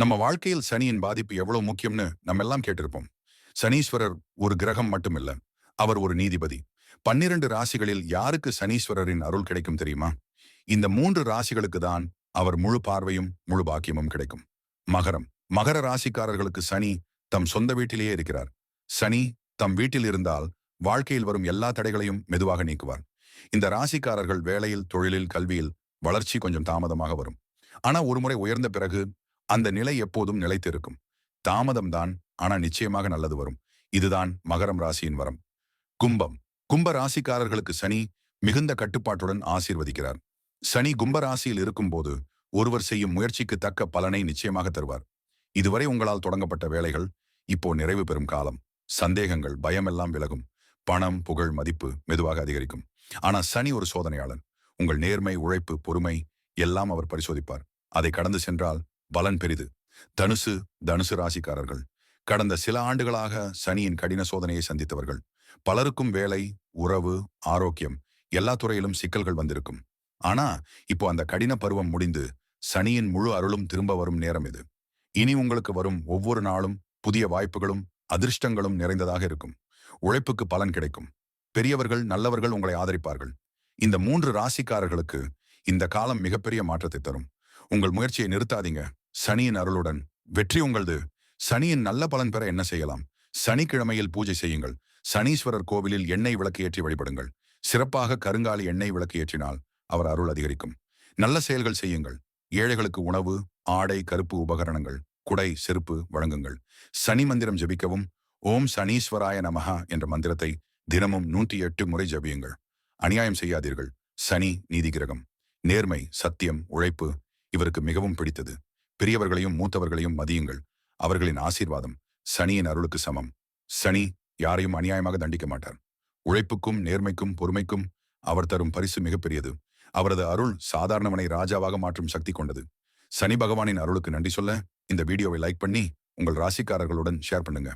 நம்ம வாழ்க்கையில் சனியின் பாதிப்பு எவ்வளவு முக்கியம்னு நம்ம எல்லாம் கேட்டிருப்போம். சனீஸ்வரர் ஒரு கிரகம் மட்டுமில்ல அவர் ஒரு நீதிபதி. பன்னிரண்டு ராசிகளில் யாருக்கு சனீஸ்வரரின் அருள் கிடைக்கும் தெரியுமா? இந்த மூன்று ராசிகளுக்கு தான் அவர் முழு பார்வையும் முழு பாக்கியமும் கிடைக்கும். மகரம். மகர ராசிக்காரர்களுக்கு சனி தம் சொந்த வீட்டிலேயே இருக்கிறார். சனி தம் வீட்டில் இருந்தால் வாழ்க்கையில் வரும் எல்லா தடைகளையும் மெதுவாக நீக்குவார். இந்த ராசிக்காரர்கள் வேலையில் தொழிலில் கல்வியில் வளர்ச்சி கொஞ்சம் தாமதமாக வரும். ஆனா ஒருமுறை உயர்ந்த பிறகு அந்த நிலை எப்போதும் நிலைத்திருக்கும். தாமதம் தான் ஆனா நிச்சயமாக நல்லது வரும். இதுதான் மகரம் ராசியின் வரம். கும்பம். கும்ப ராசிக்காரர்களுக்கு சனி மிகுந்த கட்டுப்பாட்டுடன் ஆசீர்வதிக்கிறார். சனி கும்ப ராசியில் இருக்கும்போது ஒருவர் செய்யும் முயற்சிக்கு தக்க பலனை நிச்சயமாக தருவார். இதுவரை உங்களால் தொடங்கப்பட்ட வேலைகள் இப்போ நிறைவு பெறும் காலம். சந்தேகங்கள் பயமெல்லாம் விலகும். பணம் புகழ் மதிப்பு மெதுவாக அதிகரிக்கும். ஆனா சனி ஒரு சோதனையாளன். உங்கள் நேர்மை உழைப்பு பொறுமை எல்லாம் அவர் பரிசோதிப்பார். அதை கடந்து சென்றால் பலன் பெரிது. தனுசு தனுசு ராசிக்காரர்கள். கடந்த சில ஆண்டுகளாக சனியின் கடின சோதனையை சந்தித்தவர்கள். பலருக்கும் வேலை உறவு ஆரோக்கியம் எல்லா துறையிலும் சிக்கல்கள் வந்திருக்கும். ஆனா இப்போ அந்த கடின பருவம் முடிந்து சனியின் முழு அருளும் திரும்ப வரும் நேரம் இது. இனி உங்களுக்கு வரும் ஒவ்வொரு நாளும் புதிய வாய்ப்புகளும் அதிர்ஷ்டங்களும் நிறைந்ததாக இருக்கும். உழைப்புக்கு பலன் கிடைக்கும். பெரியவர்கள் நல்லவர்கள் உங்களை ஆதரிப்பார்கள். இந்த மூன்று ராசிக்காரர்களுக்கு இந்த காலம் மிகப்பெரிய மாற்றத்தை தரும். உங்கள் முயற்சியை நிறுத்தாதீங்க. சனியின் அருளுடன். வெற்றி உங்களது. சனியின் நல்ல பலன் பெற என்ன செய்யலாம்? சனிக்கிழமையில் பூஜை செய்யுங்கள். சனீஸ்வரர் கோவிலில் எண்ணெய் விளக்கு ஏற்றி வழிபடுங்கள். சிறப்பாக கருங்காலி எண்ணெய் விளக்கு ஏற்றினால் அவர் அருள் அதிகரிக்கும். நல்ல செயல்கள் செய்யுங்கள். ஏழைகளுக்கு உணவு ஆடை கருப்பு உபகரணங்கள் குடை செருப்பு வழங்குங்கள். சனி மந்திரம் ஜபிக்கவும். ஓம் சனீஸ்வராய நமஹா என்ற மந்திரத்தை தினமும் நூற்றி எட்டு முறை ஜபியுங்கள். அநியாயம் செய்யாதீர்கள். சனி நீதி கிரகம் நேர்மை சத்தியம் உழைப்பு இவருக்கு மிகவும் பிடித்தது. பெரியவர்களையும் மூத்தவர்களையும் மதியுங்கள். அவர்களின் ஆசீர்வாதம் சனியின் அருளுக்கு சமம். சனி யாரையும் அநியாயமாக தண்டிக்க மாட்டார். உழைப்புக்கும் நேர்மைக்கும் பொறுமைக்கும் அவர் தரும் பரிசு மிகப்பெரியது. அவரது அருள் சாதாரணவனை ராஜாவாக மாற்றும் சக்தி கொண்டது. சனி பகவானின் அருளுக்கு நன்றி சொல்ல இந்த வீடியோவை லைக் பண்ணி உங்கள் ராசிக்காரர்களுடன் ஷேர் பண்ணுங்க.